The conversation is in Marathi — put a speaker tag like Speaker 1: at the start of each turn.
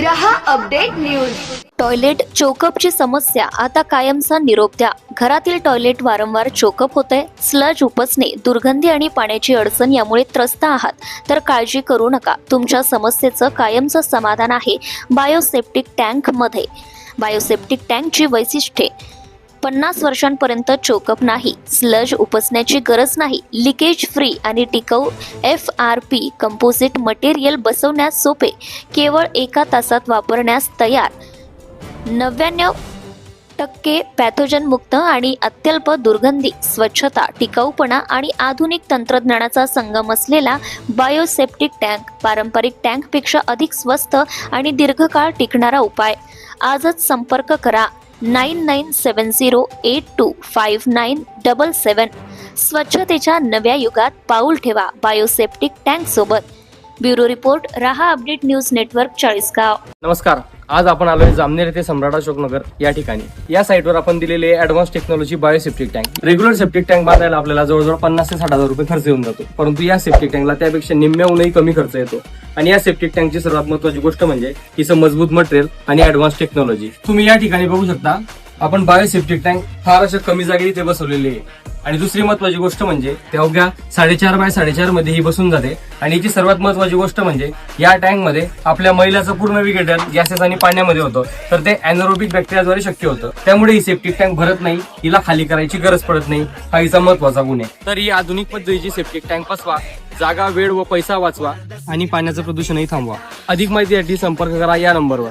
Speaker 1: रहा अपडेट न्यूज.
Speaker 2: टॉयलेट चोकअपची समस्या आता कायमचा निरोप द्या. घरातील टॉयलेट वारंवार चोकअप होतंय. स्लज उपसणे दुर्गंधी आणि पाण्याची अडचण यामुळे त्रस्त आहात. तर काळजी करू नका. तुमच्या समस्येचं कायमचं समाधान आहे. बायोसेप्टिक टँकमध्ये. बायोसेप्टिक टँकची वैशिष्ट्ये. पन्नास वर्षांपर्यंत चोकअप नाही स्लज उपसण्याची गरज नाही लिकेज फ्री आणि टिकाऊ F R P composite material बसवण्यास सोपे केवळ एका तासात वापरण्यास तयार. नव्याण्णव टक्के पॅथोजन मुक्त आणि अत्यल्प दुर्गंधी स्वच्छता टिकाऊपणा आणि आधुनिक तंत्रज्ञानाचा संगम असलेला बायोसेप्टिक टँक पारंपरिक टँकपेक्षा अधिक स्वस्त आणि दीर्घकाळ टिकणारा उपाय. आजच संपर्क करा. Nine nine seven zero eight two five nine double seven स्वच्छतेच्या नव्या युगात पाऊल ठेवा बायोसेप्टिक टँक सोबत ब्युरो रिपोर्ट रहा अपडेट न्यूज नेटवर्क चाळीसगाव
Speaker 3: नमस्कार आज आपण आलोय जामनेर येथे सम्राट अशोकनगर या ठिकाणी. या साईटवर आपण दिलेले advance technology bioseptic tank regular septic tank बांधायला आपल्याला जवळजवळ पन्नास ते साठ हजार रुपये खर्च येऊन जातो. परंतु या सेप्टिक टँकला त्यापेक्षा निम्म्याहूनही कमी खर्च येतो. आणि या सेप्टिक टँकची सर्वात महत्वाची गोष्ट म्हणजे हिचं मजबूत मटेरियल आणि ऍडव्हान्स टेक्नॉलॉजी तुम्ही या ठिकाणी बघू शकता आपण बायोसेप्टिक टँक फार अशा कमी जागी इथे बसवलेली आहे. आणि दुसरी महत्वाची गोष्ट म्हणजे ते अवघ्या साडेचार बाय साडेचारमध्ये ही बसून जाते. आणि याची सर्वात महत्वाची गोष्ट म्हणजे या टँकमध्ये आपल्या महिलाचं पूर्ण विघटन गॅसेस आणि पाण्यामध्ये होतं. तर ते अॅनरोबिक बॅक्टेरियाद्वारे शक्य होतं. त्यामुळे ही सेप्टिक टँक भरत नाही. हिला खाली करायची गरज पडत नाही. हा हिचा महत्त्वाचा गुण आहे. तर ही आधुनिक पद्धतीची सेप्टिक टँक पसवा जागा वेळ व पैसा वाचवा. आणि पाण्याचं प्रदूषणही थांबवा. अधिक माहितीसाठी संपर्क करा या नंबरवर.